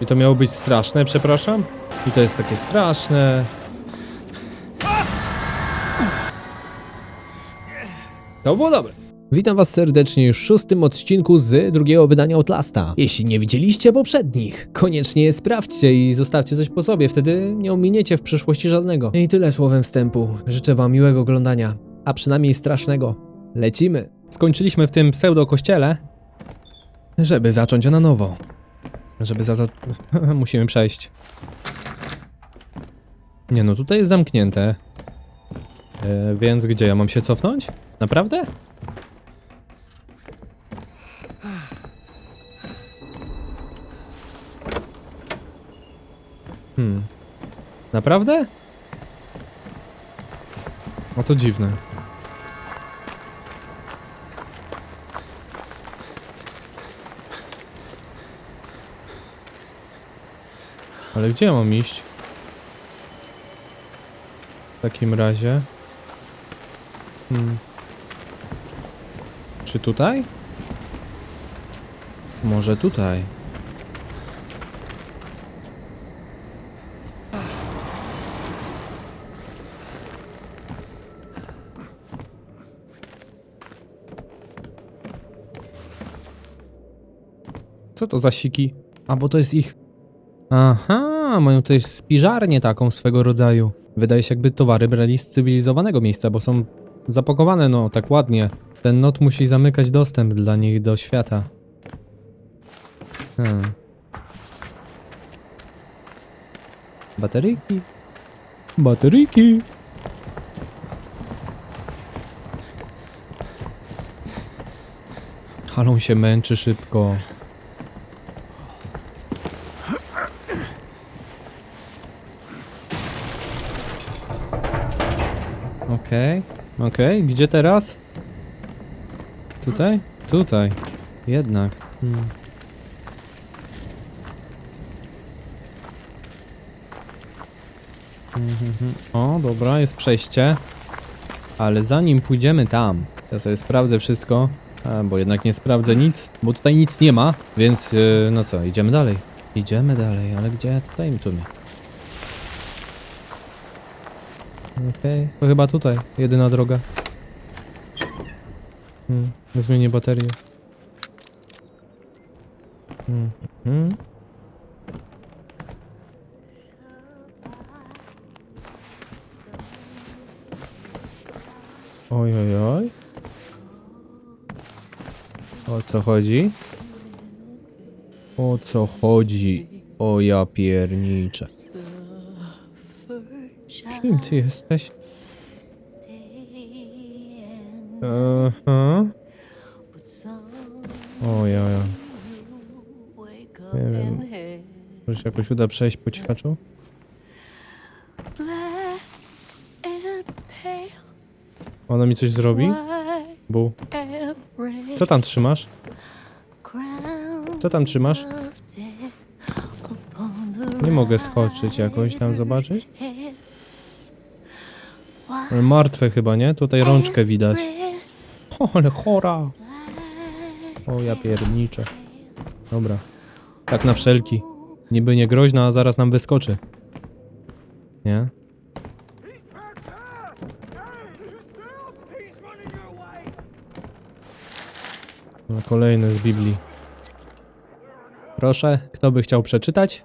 I to miało być straszne, przepraszam? I to jest takie straszne. To było dobre. Witam Was serdecznie w szóstym odcinku z drugiego wydania Outlasta. Jeśli nie widzieliście poprzednich, koniecznie je sprawdźcie i zostawcie coś po sobie, wtedy nie ominiecie w przyszłości żadnego. I tyle słowem wstępu. Życzę Wam miłego oglądania, a przynajmniej strasznego. Lecimy, Skończyliśmy w tym pseudo-kościele. żeby zacząć na nowo. Żeby za... Musimy przejść. Nie no, tutaj jest zamknięte. E, więc gdzie ja mam się cofnąć? Naprawdę? Hmm. Naprawdę? No to dziwne. Ale gdzie mam iść? W takim razie. Hmm. Czy tutaj? Może tutaj. Co to za siki? A bo to jest ich Aha, mają tutaj spiżarnię taką swego rodzaju. Wydaje się, jakby towary brali z cywilizowanego miejsca, bo są zapakowane, no, tak ładnie. Ten not musi zamykać dostęp dla nich do świata. Hmm. Bateryjki. Bateryjki. Ale on się męczy szybko. Okej, okej, gdzie teraz? Tutaj? Tutaj. Jednak. Hmm. Mhm, O, dobra, jest przejście. Ale zanim pójdziemy tam, ja sobie sprawdzę wszystko. Bo jednak nie sprawdzę nic, bo tutaj nic nie ma, więc yy, no co, idziemy dalej. Idziemy dalej, ale gdzie? Tutaj tu mnie. Okej, to chyba tutaj, jedyna droga. Hmm, zmienię baterię. Hmm, hmm. Oj, oj, oj. O co chodzi? O co chodzi? O ja pierniczę. Kim ty jesteś? Aha. O ja, ja. Nie wiem. Może się jakoś uda przejść po cichaczu? Ona mi coś zrobi? Bu. Co tam trzymasz? Co tam trzymasz? Nie mogę skoczyć jakoś tam zobaczyć. Martwe chyba, nie? Tutaj rączkę widać. O, ale chora. O, ja pierniczę. Dobra. Tak na wszelki. Niby nie groźna, a zaraz nam wyskoczy. Nie? No, kolejne z Biblii. Proszę, kto by chciał przeczytać?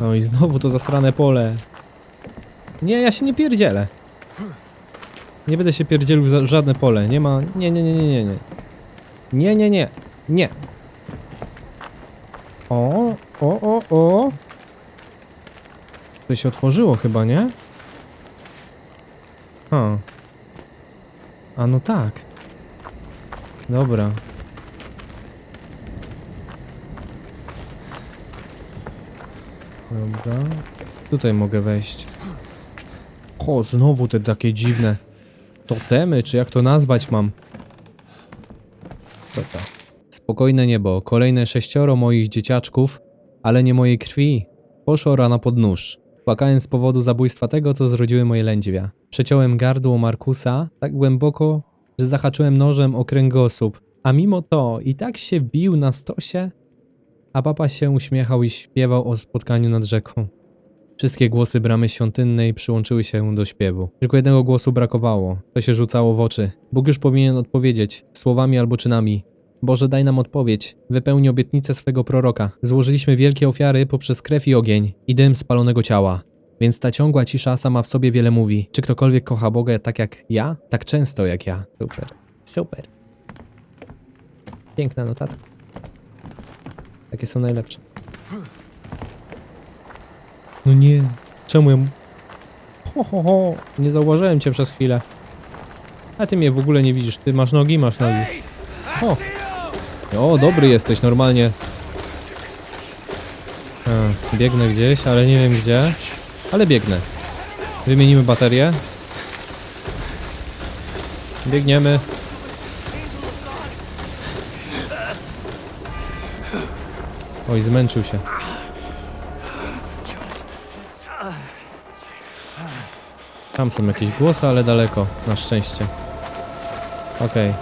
No i znowu to zasrane pole. Nie, ja się nie pierdzielę. Nie będę się pierdzielił w żadne pole. Nie ma... Nie, nie, nie, nie, nie, nie. Nie, nie, nie. Nie. O, o, o, o. To się otworzyło chyba, nie? Ha. A no tak. Dobra. Dobra. Tutaj mogę wejść. O, znowu te takie dziwne totemy, czy jak to nazwać mam? Co to? Spokojne niebo, kolejne sześcioro moich dzieciaczków, ale nie mojej krwi, poszło rana pod nóż. Płakałem z powodu zabójstwa tego, co zrodziły moje lędźwia. Przeciąłem gardło Markusa tak głęboko, że zahaczyłem nożem o kręgosłup, A mimo to i tak się wił na stosie, a papa się uśmiechał i śpiewał o spotkaniu nad rzeką. Wszystkie głosy bramy świątynnej przyłączyły się do śpiewu. Tylko jednego głosu brakowało. To się rzucało w oczy. Bóg już powinien odpowiedzieć, słowami albo czynami. Boże, daj nam odpowiedź. Wypełni obietnicę swego proroka. Złożyliśmy wielkie ofiary poprzez krew i ogień i dym spalonego ciała. Więc ta ciągła cisza sama w sobie wiele mówi. Czy ktokolwiek kocha Boga tak jak ja? Tak często jak ja. Super. Super. Piękna notatka. Takie są najlepsze. No nie. Czemu ja... Ho, ho, ho. Nie zauważyłem cię przez chwilę. A ty mnie w ogóle nie widzisz. Ty masz nogi, masz nogi. O. O, dobry jesteś, normalnie. A, biegnę gdzieś, ale nie wiem gdzie. Ale biegnę. Wymienimy baterię. Biegniemy. Oj, zmęczył się. Tam są jakieś głosy, ale daleko, na szczęście. Okej,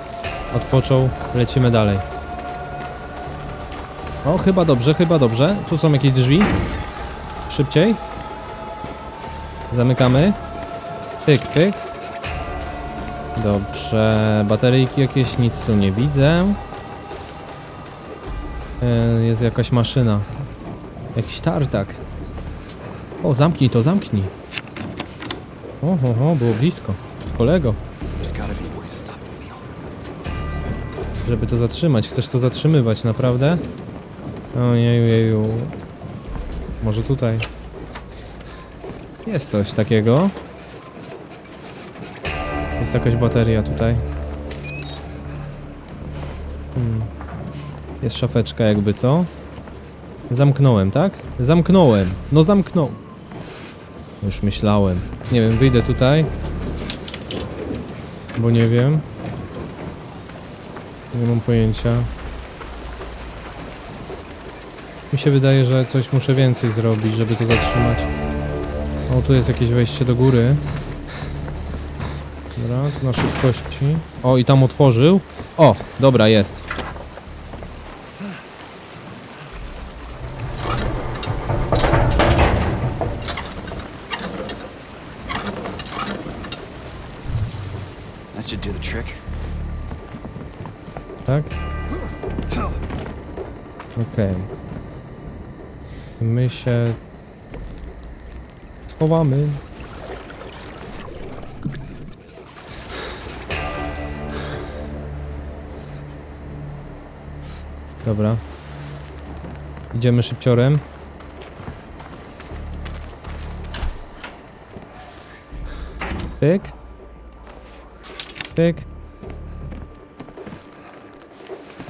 odpoczął, lecimy dalej. O, chyba dobrze, chyba dobrze. Tu są jakieś drzwi. Szybciej. Zamykamy. Pyk, pyk. Dobrze, bateryjki jakieś, nic tu nie widzę. E, Jest jakaś maszyna. Jakiś tartak. O, zamknij to, zamknij. O, o, o, było blisko. Kolego, There's gotta be a way to stop the wheel. żeby to zatrzymać. Chcesz to zatrzymywać, naprawdę? O, jeju, jeju. Może tutaj. Jest coś takiego. Jest jakaś bateria tutaj. Hmm. Jest szafeczka jakby, co? Zamknąłem, tak? Zamknąłem. No zamknął. Już myślałem. Nie wiem, wyjdę tutaj. Bo nie wiem. Nie mam pojęcia. Mi się wydaje, że coś muszę więcej zrobić, żeby to zatrzymać. O, tu jest jakieś wejście do góry. Dobra, tu na szybkości. O, i tam otworzył. O, dobra, jest. Się schowamy. Dobra. Idziemy szybciorem. Pyk. Pyk.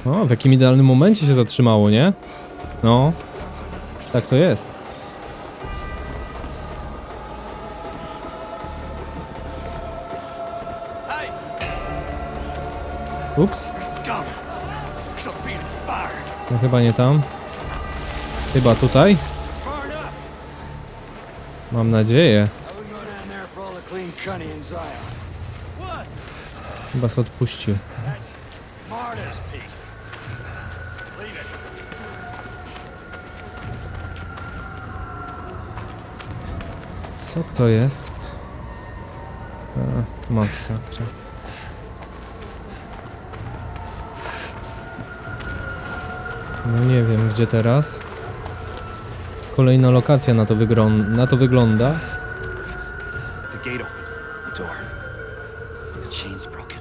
O, w jakim idealnym momencie się zatrzymało, nie? No. Tak to jest. Ups. No chyba nie tam. Chyba tutaj. Mam nadzieję. I wouldn't go Co to jest? A, masakra. No nie wiem, gdzie teraz. Kolejna lokacja na to, na to wygląda. The gate open. The door. The chain's broken.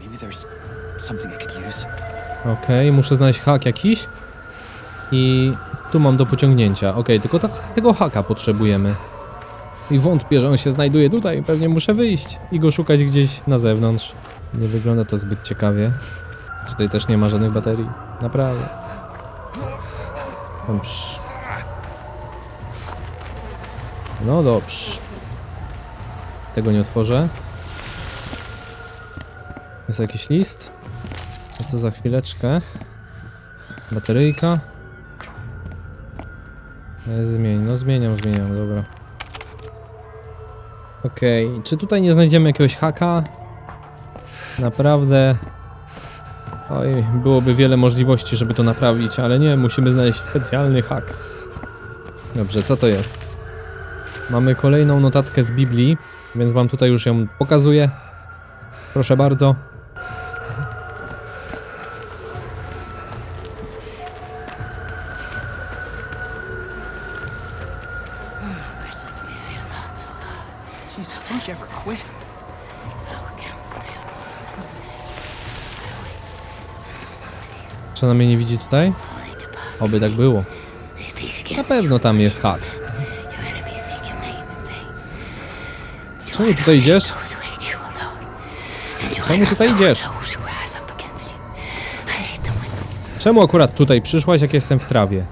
Maybe there's something I could use. Okej, muszę znaleźć hak jakiś. I tu mam do pociągnięcia. Okej, tylko ta, tego haka potrzebujemy. I wątpię, że on się znajduje tutaj. Pewnie muszę wyjść i go szukać gdzieś na zewnątrz. Nie wygląda to zbyt ciekawie. Tutaj też nie ma żadnych baterii. Naprawdę. Dobrze. No dobrze. Tego nie otworzę. Jest jakiś list? No to za chwileczkę. Bateryjka. E, Zmień, no zmieniam, zmieniam, dobra. Okej, czy tutaj nie znajdziemy jakiegoś haka? Naprawdę Oj, byłoby wiele możliwości, żeby to naprawić, ale nie, musimy znaleźć specjalny hak. Dobrze, co to jest? Mamy kolejną notatkę z Biblii, więc wam tutaj już ją pokazuję. Proszę bardzo. Czy ona mnie nie widzi tutaj? Oby tak było. Na pewno tam jest hak. Czemu tutaj idziesz? Czemu tutaj idziesz? Czemu akurat tutaj przyszłaś, jak jestem w trawie?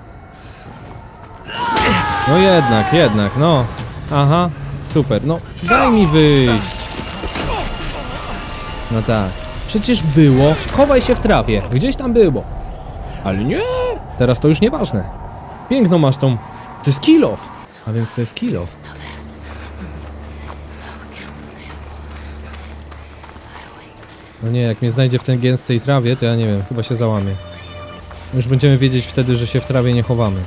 No jednak, jednak, no. Aha, super, no daj mi wyjść. No tak. Przecież było. Chowaj się w trawie. Gdzieś tam było. Ale nie. Teraz to już nieważne. Piękną masz tą. To jest kill off. A więc to jest kill off. no nie, jak mnie znajdzie w tej gęstej trawie, to ja nie wiem, chyba się załamie. Już będziemy wiedzieć wtedy, że się w trawie nie chowamy.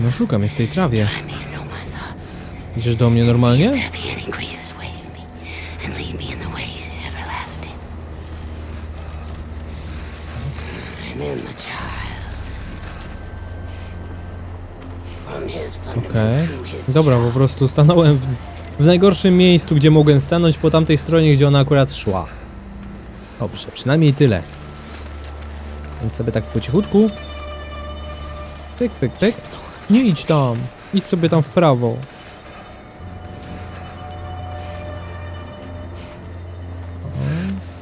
No szukam je w tej trawie. Idziesz do mnie normalnie? Okej. his Dobra, po prostu stanąłem w, w najgorszym miejscu, gdzie mogłem stanąć, po tamtej stronie, gdzie ona akurat szła. Dobrze, przynajmniej tyle. Więc sobie tak po cichutku. Pyk, pyk, pyk. Nie idź tam. Idź sobie tam w prawo.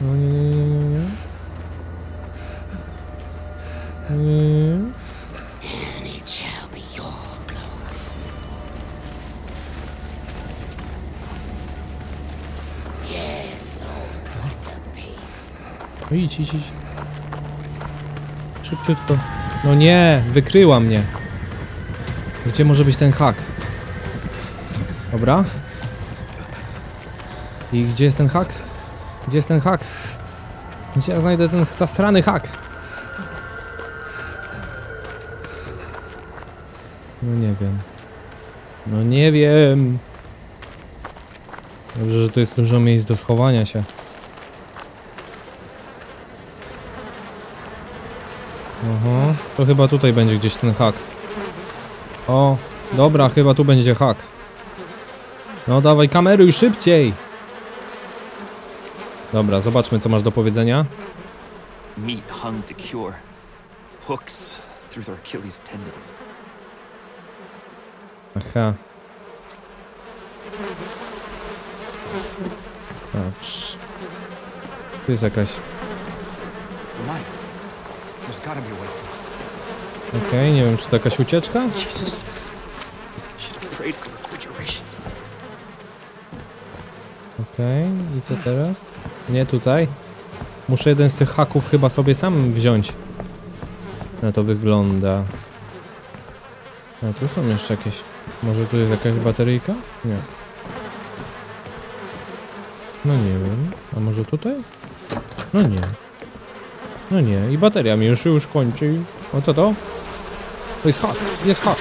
No nie, nie, nie, nie, nie. Nie, nie, nie. No idź, idź, idź. Szybciutko. No nie, wykryła mnie. Gdzie może być ten hak? Dobra. I gdzie jest ten hak? Gdzie jest ten hak? Gdzie ja znajdę ten zasrany hak? No nie wiem. No nie wiem. Dobrze, że tu jest dużo miejsc do schowania się. Aha, to chyba tutaj będzie gdzieś ten hak. O, dobra, chyba tu będzie hak. No dawaj, kameruj szybciej! Dobra, zobaczmy co masz do powiedzenia. Meat hung to cure. Hooks through their Achilles tendons. Aha. Patrz. Tu jest jakaś... There's gotta be a way Okej, nie wiem czy to jakaś ucieczka? Jesus. Okej, i co teraz? Nie tutaj. Muszę jeden z tych haków chyba sobie sam wziąć. Na to wygląda. A tu są jeszcze jakieś. Może tu jest jakaś bateryjka? Nie. No nie wiem. A może tutaj? No nie. No nie. I bateria mi już już kończy. O co to? To jest hak. Jest hak.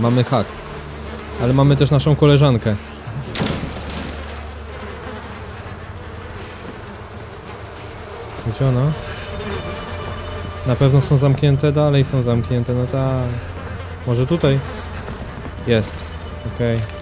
Mamy hak. Ale mamy też naszą koleżankę. Gdzie ona? Na pewno są zamknięte, dalej są zamknięte, no tak. Może tutaj? Jest. Okej.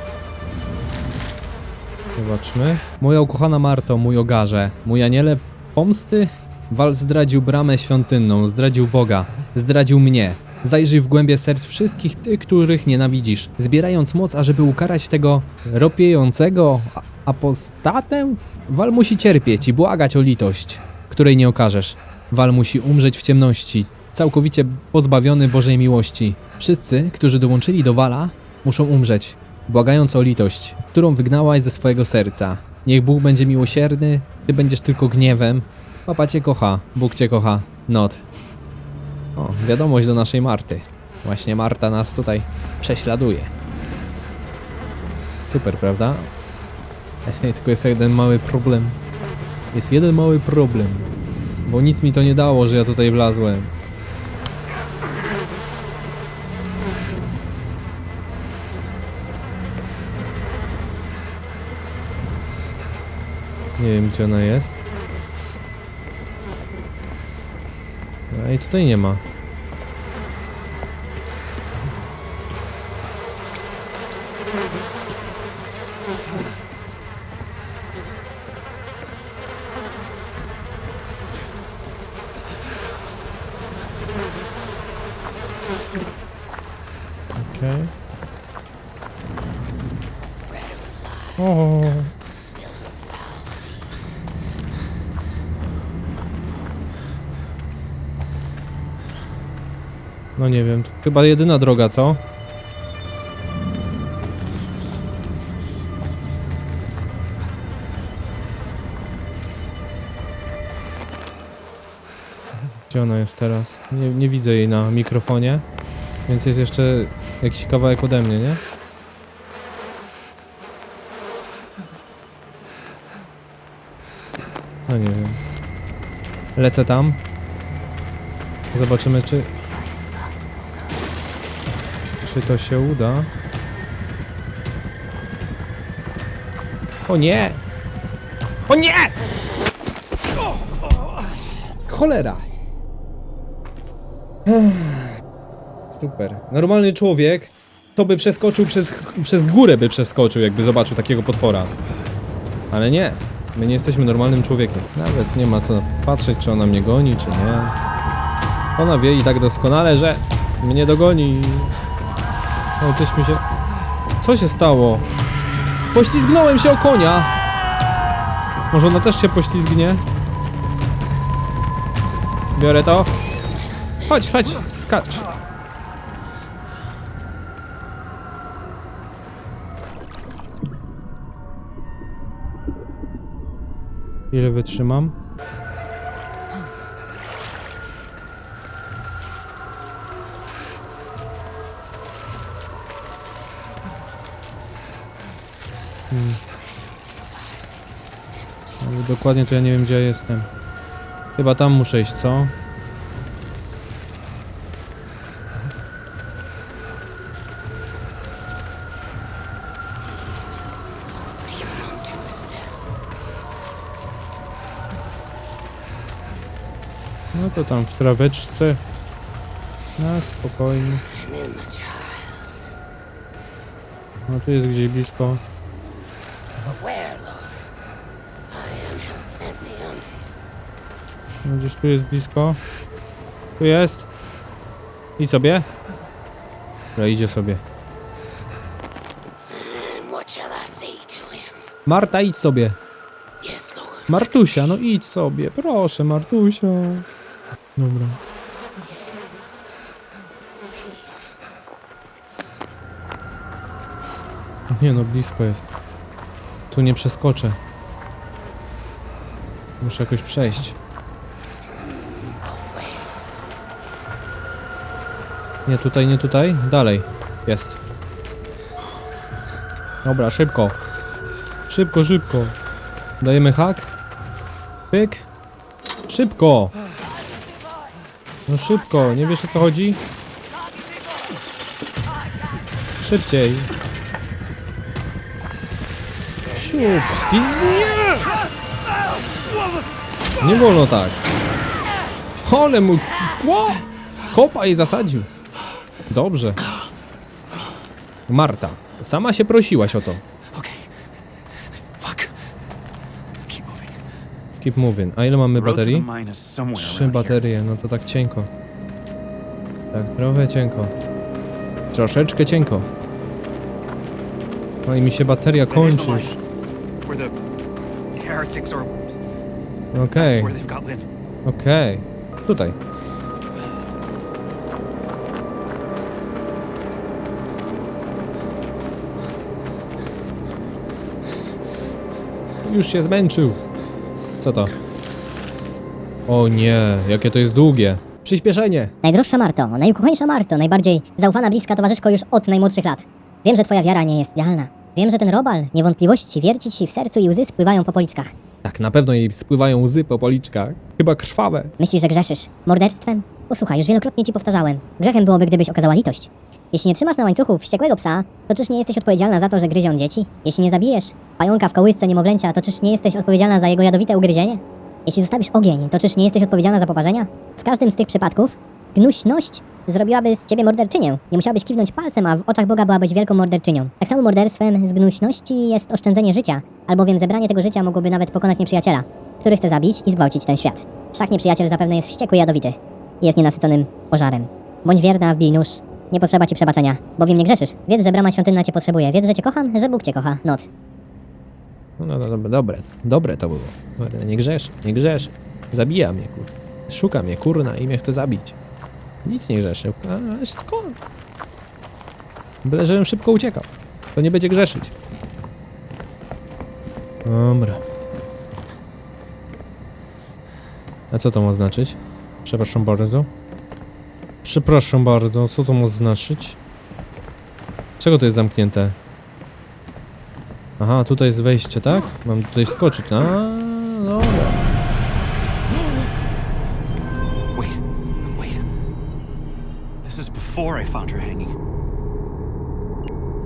Zobaczmy. Moja ukochana Marto, mój ogarze, mój aniele pomsty? Wal zdradził bramę świątynną, zdradził Boga, zdradził mnie. Zajrzyj w głębie serc wszystkich tych, których nienawidzisz, zbierając moc, ażeby ukarać tego ropiejącego apostatę? Wal musi cierpieć i błagać o litość, której nie okażesz. Wal musi umrzeć w ciemności, całkowicie pozbawiony Bożej miłości. Wszyscy, którzy dołączyli do Wala, muszą umrzeć. Błagając o litość, którą wygnałaś ze swojego serca. Niech Bóg będzie miłosierny, ty będziesz tylko gniewem. Papa cię kocha, Bóg cię kocha. Not. O, wiadomość do naszej Marty. Właśnie Marta nas tutaj prześladuje. Super, prawda? Tylko jest jeden mały problem. Jest jeden mały problem. Bo nic mi to nie dało, że ja tutaj wlazłem. Nie wiem, gdzie ona jest. A i tutaj nie ma. Okej. O. No nie wiem, chyba jedyna droga, co? Gdzie ona jest teraz? Nie, nie widzę jej na mikrofonie. Więc jest jeszcze jakiś kawałek ode mnie, nie? No nie wiem. Lecę tam. Zobaczymy, czy... Czy to się uda? O nie! O nie! Cholera! Super. Normalny człowiek to by przeskoczył przez, przez górę by przeskoczył, jakby zobaczył takiego potwora. Ale nie. My nie jesteśmy normalnym człowiekiem. Nawet nie ma co patrzeć, czy ona mnie goni, czy nie. Ona wie i tak doskonale, że mnie dogoni. No coś mi się... Co się stało? Poślizgnąłem się o konia! Może ona też się poślizgnie? Biorę to. Chodź, chodź, skacz. Ile wytrzymam? Dokładnie to ja nie wiem gdzie ja jestem. Chyba tam muszę iść, co? No to tam w traweczce. Na spokojnie. No tu jest gdzieś blisko. Gdzieś tu jest blisko. Tu jest. I sobie? Dobra, idzie sobie. Marta, idź sobie. Martusia, no idź sobie. Proszę, Martusia. Dobra. Nie no, blisko jest. Tu nie przeskoczę. Muszę jakoś przejść. Nie tutaj, nie tutaj. Dalej. Jest. Dobra, szybko. Szybko, szybko. Dajemy hak. Pyk. Szybko. No szybko, nie wiesz o co chodzi? Szybciej. Siup, ski- nie! Nie wolno tak. Ole mu... Ło! Kopa i zasadził. Dobrze. Marta, sama się prosiłaś o to. Okay. Keep moving. A ile mamy baterii? Trzy baterie, no to tak cienko. Tak, trochę cienko. Troszeczkę cienko. No i mi się bateria kończy już. Okej, Lynn. okej. Tutaj. Już się zmęczył. Co to? O nie, jakie to jest długie. Przyspieszenie. Najdroższa Marto, najukochańsza Marto, najbardziej zaufana bliska towarzyszko już od najmłodszych lat. Wiem, że twoja wiara nie jest idealna. Wiem, że ten robal niewątpliwości wierci ci w sercu i łzy spływają po policzkach. Tak, na pewno jej spływają łzy po policzkach. Chyba krwawe. Myślisz, że grzeszysz morderstwem? Posłuchaj, już wielokrotnie ci powtarzałem. Grzechem byłoby, gdybyś okazała litość. Jeśli nie trzymasz na łańcuchu wściekłego psa, to czyż nie jesteś odpowiedzialna za to, że gryzie on dzieci? Jeśli nie zabijesz pająka w kołysce niemowlęcia, to czyż nie jesteś odpowiedzialna za jego jadowite ugryzienie? Jeśli zostawisz ogień, to czyż nie jesteś odpowiedzialna za poparzenia? W każdym z tych przypadków gnuśność zrobiłaby z ciebie morderczynię. Nie musiałabyś kiwnąć palcem, a w oczach Boga byłabyś wielką morderczynią. Tak samo morderstwem z gnuśności jest oszczędzenie życia, albowiem zebranie tego życia mogłoby nawet pokonać nieprzyjaciela, który chce zabić i zgwałcić ten świat. Wszak nieprzyjaciel zapewne jest wściekły i jadowity. Jest nienasyconym pożarem. Bądź wierna, wbij nóż. Nie potrzeba ci przebaczenia, bowiem nie grzeszysz. Wiedz, że brama świątynna cię potrzebuje. Wiedz, że cię kocham, że Bóg cię kocha. Not. No, no, no dobre, dobre, dobre to było. Nie grzesz, nie grzesz. Zabija mnie, kur. Szuka mnie, kurna, i mnie chce zabić. Nic nie grzeszy. Ale skąd? Byle, żebym szybko uciekał. To nie będzie grzeszyć. Dobra. A co to ma znaczyć? Przepraszam bardzo. Przepraszam bardzo, co to ma znaczyć? Czego to jest zamknięte? Aha, tutaj jest wejście, tak? Mam tutaj wskoczyć. A, dobra. Wait, wait. This is before I found her hanging.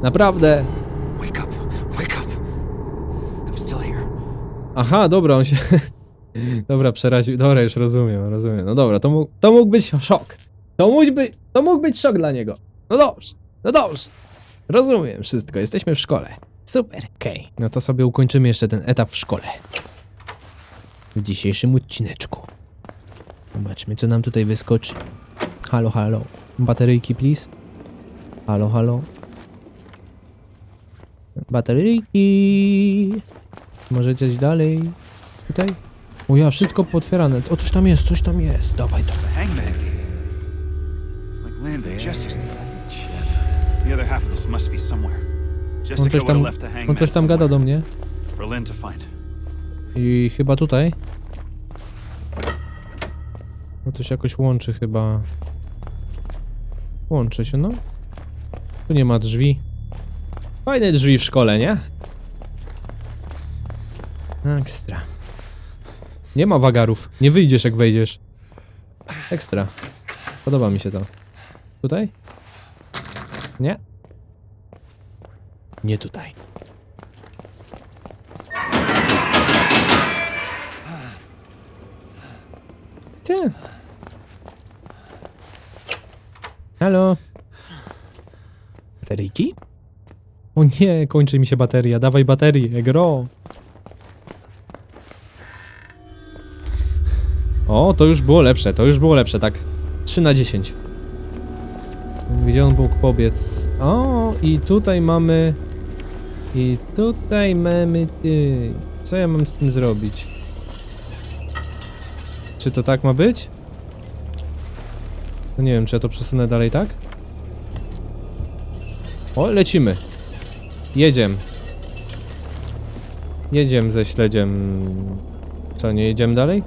Naprawdę. Wake up, wake up. I'm still here. Aha, dobra, on się... Dobra, przeraził. Dobra, już rozumiem, rozumiem. No dobra, to mógł, to mógł być szok. To mógł, być, to mógł być szok dla niego. No dobrze, no dobrze. Rozumiem wszystko, jesteśmy w szkole. Super, okej. No to sobie ukończymy jeszcze ten etap w szkole. W dzisiejszym odcineczku. Zobaczmy, co nam tutaj wyskoczy. Halo, halo. Bateryjki, please. Halo, halo. Bateryjki. Może coś dalej. Tutaj? O ja, wszystko potwierane. O, coś tam jest, coś tam jest. Dawaj to. Hangman gate. Like Lynn and Jess used to The other half of this must be somewhere. On Jessica coś would have tam, left hangman on coś tam gada do somewhere mnie. for Lynn to find. I chyba tutaj. No to się jakoś łączy chyba. Łączy się, no. Tu nie ma drzwi. Fajne drzwi w szkole, nie? Ekstra. Nie ma wagarów. Nie wyjdziesz jak wejdziesz. Ekstra. Podoba mi się to. Tutaj? Nie? Nie tutaj. Ty. Halo? Bateryjki? O nie, kończy mi się bateria. Dawaj baterię, gro. O, to już było lepsze, to już było lepsze, tak. 3 na 10. Gdzie on mógł pobiec? O, i tutaj mamy... I tutaj mamy... Ty. Co ja mam z tym zrobić? Czy to tak ma być? No nie wiem, czy ja to przesunę dalej tak? O, lecimy. Jedziemy. Jedziemy ze śledziem. Co, nie jedziemy dalej?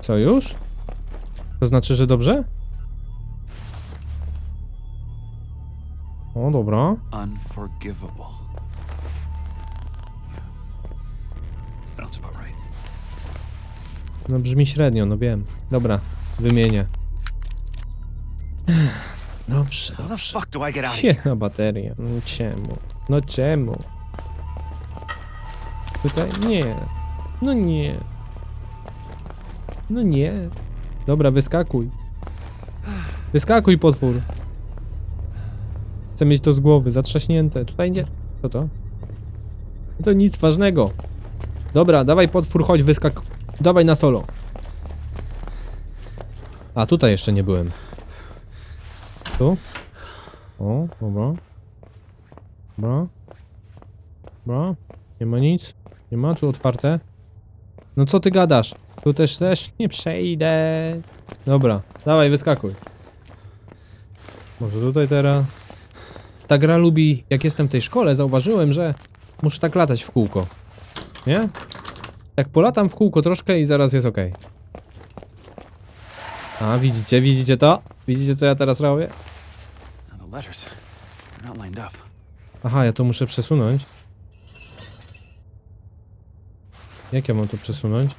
Co, już? To znaczy, że dobrze? O, dobra. Unforgivable. Sounds about right. No brzmi średnio, no wiem. Dobra, wymienię. Dobrze, How the dobrze. fuck do I get out of here? Świetna bateria. No czemu? No czemu? Tutaj? Nie. No nie. No nie. Dobra, wyskakuj. Wyskakuj, potwór. Chcę mieć to z głowy, zatrzaśnięte. Tutaj nie... Co to? To nic ważnego. Dobra, dawaj potwór, chodź, wyskak... Dawaj na solo. A, tutaj jeszcze nie byłem. Tu? O, dobra. Dobra. Dobra. Nie ma nic. Nie ma, tu otwarte. No co ty gadasz? Tu też też nie przejdę. Dobra, dawaj, wyskakuj. Może tutaj teraz. Ta gra lubi, jak jestem w tej szkole, zauważyłem, że muszę tak latać w kółko. Nie? Tak polatam w kółko troszkę i zaraz jest ok. A, widzicie, widzicie to? Widzicie, co ja teraz robię? Aha, ja to muszę przesunąć. Jak ja mam to przesunąć?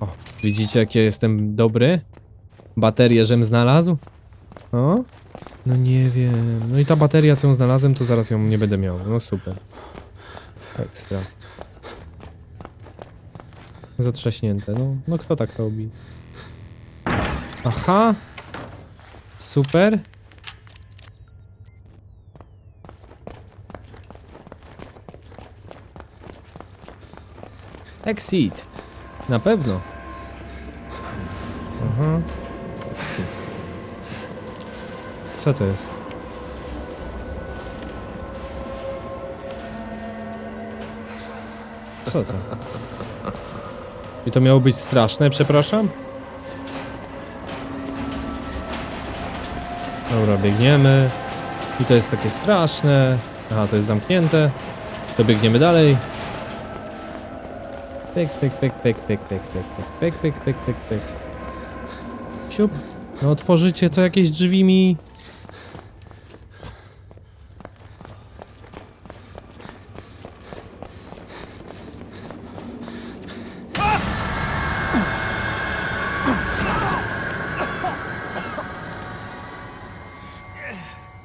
O, widzicie, jak ja jestem dobry? Baterię, żem znalazł? O? No nie wiem. No i ta bateria, co ją znalazłem, to zaraz ją nie będę miał. No super. Ekstra. Zatrzaśnięte. No, no kto tak robi? Aha. Super. Exit. Na pewno. Aha. Co to jest? Co to? I to miało być straszne, przepraszam? Dobra, biegniemy. I to jest takie straszne. Aha, to jest zamknięte. To biegniemy dalej. Pyk, pyk, pyk, pyk, pyk, pyk, pyk, pyk, pyk, pyk, pyk, pyk, pyk. Siup. No otworzycie co jakieś drzwi mi.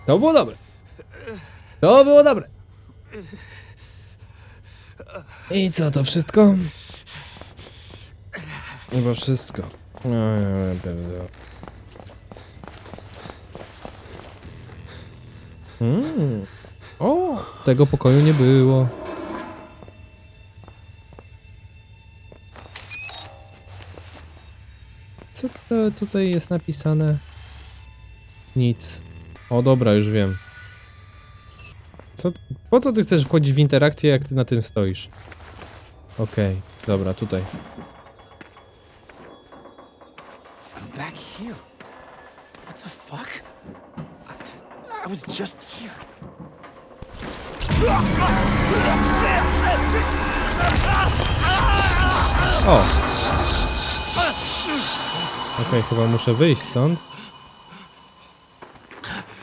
To było dobre. To było dobre. I co, to wszystko? Chyba wszystko. Mm. O, tego pokoju nie było. Co to tutaj jest napisane? Nic. O dobra, już wiem. Co, po co ty chcesz wchodzić w interakcję, jak ty na tym stoisz? Okej, dobra, tutaj. I'm back here. What the fuck? I, I was just here. O! Okej, chyba muszę wyjść stąd.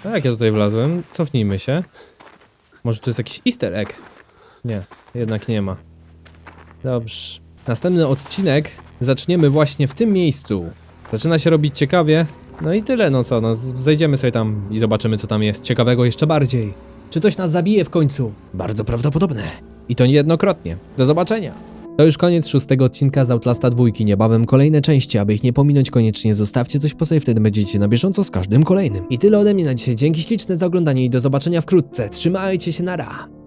A jak ja tutaj wlazłem? Cofnijmy się. Może to jest jakiś easter egg? Nie, jednak nie ma. Dobrze. Następny odcinek zaczniemy właśnie w tym miejscu. Zaczyna się robić ciekawie. No i tyle, no co, no zejdziemy sobie tam i zobaczymy co tam jest ciekawego jeszcze bardziej. Czy coś nas zabije w końcu? Bardzo prawdopodobne. I to niejednokrotnie. Do zobaczenia. To już koniec szóstego odcinka z Outlasta dwójki. Niebawem kolejne części, aby ich nie pominąć koniecznie zostawcie coś po sobie, wtedy będziecie na bieżąco z każdym kolejnym. I tyle ode mnie na dzisiaj. Dzięki śliczne za oglądanie i do zobaczenia wkrótce. Trzymajcie się, nara!